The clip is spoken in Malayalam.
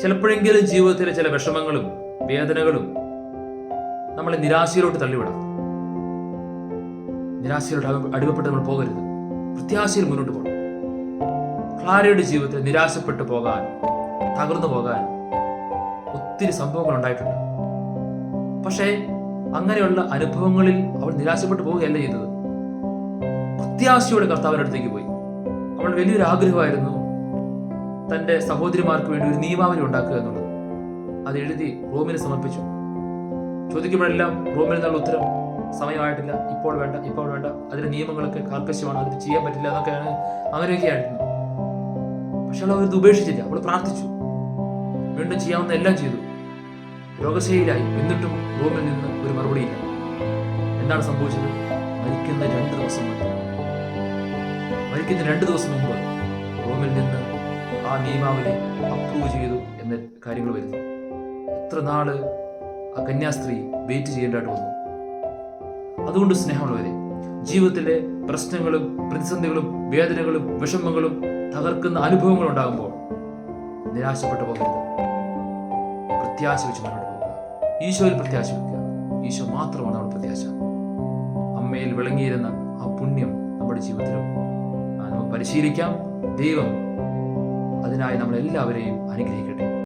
ചിലപ്പോഴെങ്കിലും ജീവിതത്തിലെ ചില വിഷമങ്ങളും വേദനകളും നമ്മളെ നിരാശയിലോട്ട് തള്ളിവിടാം നിരാശയിലോട്ട് അടി- അടിമപ്പെട്ട് നമ്മൾ പോകരുത്. പ്രത്യാശയിൽ മുന്നോട്ട് പോകണം. ക്ലാരയുടെ ജീവിതത്തിൽ നിരാശപ്പെട്ടു പോകാൻ തകർന്നു പോകാൻ ഒത്തിരി സംഭവങ്ങൾ ഉണ്ടായിട്ടുണ്ട്. പക്ഷേ അങ്ങനെയുള്ള അനുഭവങ്ങളിൽ അവൾ നിരാശപ്പെട്ടു പോവുകയല്ല ചെയ്തത്. പ്രത്യാശയോടെ കർത്താവിന്റെ അടുത്തേക്ക് പോയി. അവൾ വലിയൊരു ആഗ്രഹമായിരുന്നു തന്റെ സഹോദരിമാർക്ക് വേണ്ടി ഒരു നിയമാവലി ഉണ്ടാക്കുക എന്നുള്ളത്. അത് എഴുതി റോമിന് സമർപ്പിച്ചു. ചോദിക്കുമ്പോഴെല്ലാം റോമിൽ നിന്നുള്ള ഉത്തരം സമയമായിട്ടില്ല. ഇപ്പോൾ വേണ്ട ഇപ്പോൾ വേണ്ട. അതിന്റെ നിയമങ്ങളൊക്കെ കാർക്കശ്യമാണ് അതിന് ചെയ്യാൻ പറ്റില്ല എന്നൊക്കെയാണ് അങ്ങനെയൊക്കെയായിരുന്നു പക്ഷെ അവൾ അവരിത് ഉപേക്ഷിച്ചില്ല. അവൾ പ്രാർത്ഥിച്ചു. വീണ്ടും ചെയ്യാവുന്ന എല്ലാം ചെയ്തു. രോഗശൈലിയായി എന്നിട്ടും റോമിൽ നിന്ന് ഒരു മറുപടിയില്ല എന്താണ് സംഭവിച്ചത്? മരിക്കുന്ന രണ്ട് ദിവസം മുമ്പ് മരിക്കുന്ന രണ്ട് ദിവസം മുമ്പ് റോമിൽ നിന്ന് ആ നിയമാവലി അപ്രൂവ് ചെയ്തു എന്ന കാര്യങ്ങൾ വരുന്നു. എത്ര നാൾ ആ കന്യാസ്ത്രീ വെയിറ്റ് ചെയ്യേണ്ടതായിട്ട് വന്നു. അതുകൊണ്ട് സ്നേഹമുള്ളവരെ ജീവിതത്തിലെ പ്രശ്നങ്ങളും പ്രതിസന്ധികളും വേദനകളും വിഷമങ്ങളും തകർക്കുന്ന അനുഭവങ്ങൾ ഉണ്ടാകുമ്പോൾ നിരാശപ്പെട്ടു പോകരുത്. പ്രത്യാശ വെച്ച് മുന്നോട്ട് പോകുക. ഈശോയിൽ പ്രത്യാശ വെക്കുക. ഈശോ മാത്രമാണ് നമ്മുടെ പ്രത്യാശ. അമ്മയിൽ വിളങ്ങിയിരുന്ന ആ പുണ്യം നമ്മുടെ ജീവിതത്തിലും പരിശീലിക്കാം. ദൈവം അതിനായി നമ്മളെല്ലാവരെയും അനുഗ്രഹിക്കട്ടെ.